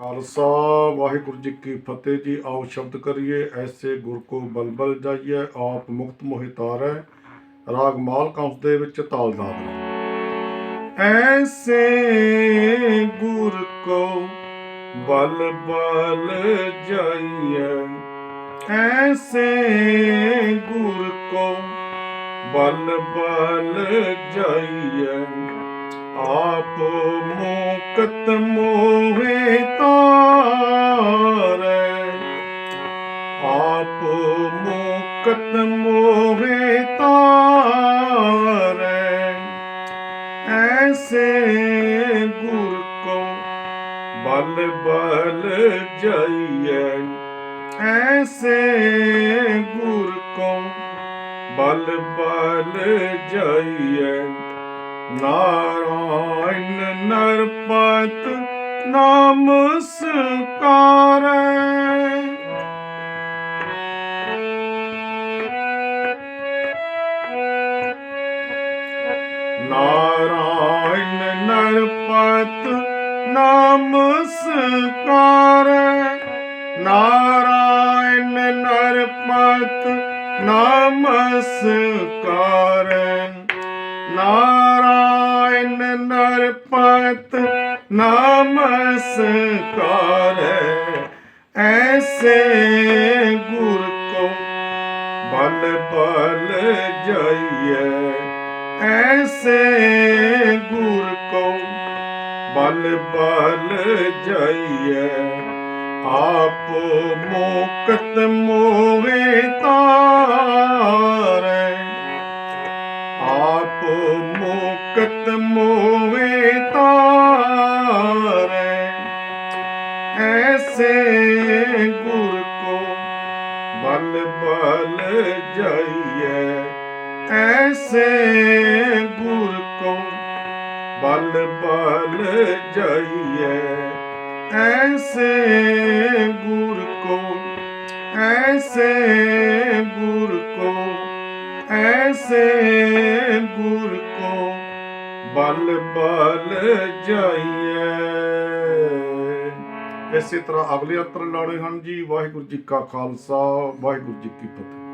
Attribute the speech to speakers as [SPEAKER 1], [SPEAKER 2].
[SPEAKER 1] ਖਾਲਸਾ, ਵਾਹਿਗੁਰੂ ਜੀ ਕੀ ਫਤਿਹ ਜੀ। ਆਓ ਸ਼ਬਦ ਕਰੀਏ, ਐਸੇ ਗੁਰ ਕੋ ਬਲਬਲ ਜਾਈਏ ਆਪ ਮੁਕਤ ਮੋਹਿ ਤਾਰੈ। ਰਾਗ ਮਾਲ ਕੰਸ ਦੇ ਵਿੱਚ, ਤਾਲ ਦਾਦ ਐਸੇ ਗੁਰ ਕੋ ਬਲ ਬਲ ਜਾਈਏ ਐਸੇ ਗੁਰ ਕੋ ਬਲ ਜਾਈਏ ਆਪ ਮੁਕਤ ਮੋਹਿ ਮੁਕਤ ਮੋਹਿ ਤਾਰੈ ਐਸੇ ਗੁਰ ਕੋ ਬਲ ਬਲ ਜਾਈਐ ਐਸੇ ਗੁਰ ਕੋ ਬਲ ਬਲ ਜਾਈਐ ਨਾਰਾਇਣ ਨਰਪਤ ਨਾਮ ਸਕਾਰੈ ਨਾਰਾਇਣ ਨਰਪਤ ਨਾਮ ਸਕਾਰੈ ਨਾਰਾਇਣ ਨਰਪਤ ਨਾਮ ਸਕਾਰੈ ਨਾਰਾਇਣ ਨਰਪਤ ਨਮਸਕਾਰੈ। ਐਸੇ ਗੁਰ ਕੋ ਬਲ ਬਲ ਜਾਈਏ ਐਸੇ ਗੁਰ ਕੋ ਬਲ ਬਲ ਜਾਈਐ। ਆਪ ਮੋਕਤ ਮੋਵੇ ਤਾਰੈ। ਆਪ ਮੁਕਤ ਮੋਵੇ ਤਾਰੈ। ਐਸੇ ਗੁਰ ਕੋ ਬਲ ਬਲ ਜਾਈਐ। ਐਸੇ ਬਲ ਬਲ ਜਾਈਐ ਐਸੇ ਗੁਰ ਕੋ, ਐਸੇ ਗੁਰ ਕੋ, ਐਸੇ ਗੁਰ ਕੋ ਬਲ ਬਲ ਜਾਈਐ ਇਸੇ ਤਰ੍ਹਾਂ ਅਗਲੇ ਅੰਤਰ ਲਾੜੇ ਹਨ ਜੀ, ਵਾਹਿਗੁਰੂ ਜੀ ਕਾ ਖਾਲਸਾ, ਵਾਹਿਗੁਰੂ ਜੀ ਕੀ ਫਤਿਹ।